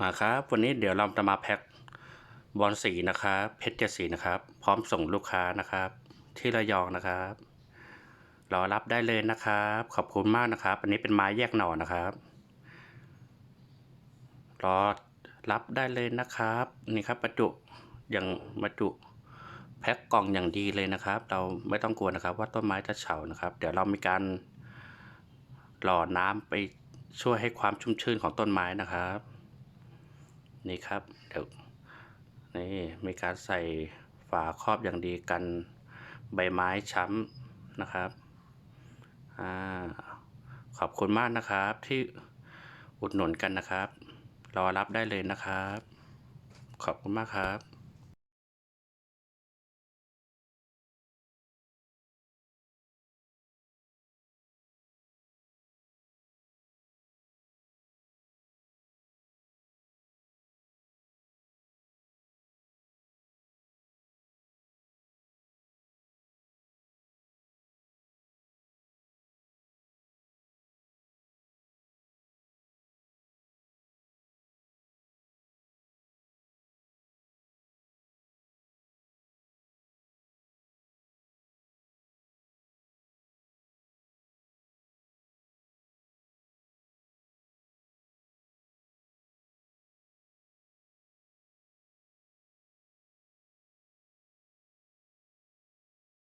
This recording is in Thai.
มาครับ วันนี้เดี๋ยวเราจะมาแพ็คบอลสีนะครับเพชรเจ็ดสีนะครับ พร้อมส่งลูกค้านะครับ ที่ระยองนะครับรอรับได้เลยนะครับ ขอบคุณมากนะครับ อันนี้เป็นไม้แยกหน่อนะครับรอรับได้เลยนะครับ นี่ครับประจุอย่างบรรจุแพ็คกล่องอย่างดีเลยนะครับ เราไม่ต้องกลัวนะครับ ว่าต้นไม้จะเฉานะครับ เดี๋ยวเรามีการหล่อน้ำไปช่วยให้ความชุ่มชื้นของต้นไม้นะครับ นี่ครับเดี๋ยวนี่มีการใส่ฝาครอบอย่างดีกันใบไม้ช้ำนะครับอ่าขอบคุณมากนะครับที่อุดหนุนกันนะครับ รอรับได้เลยนะครับ ขอบคุณมากครับ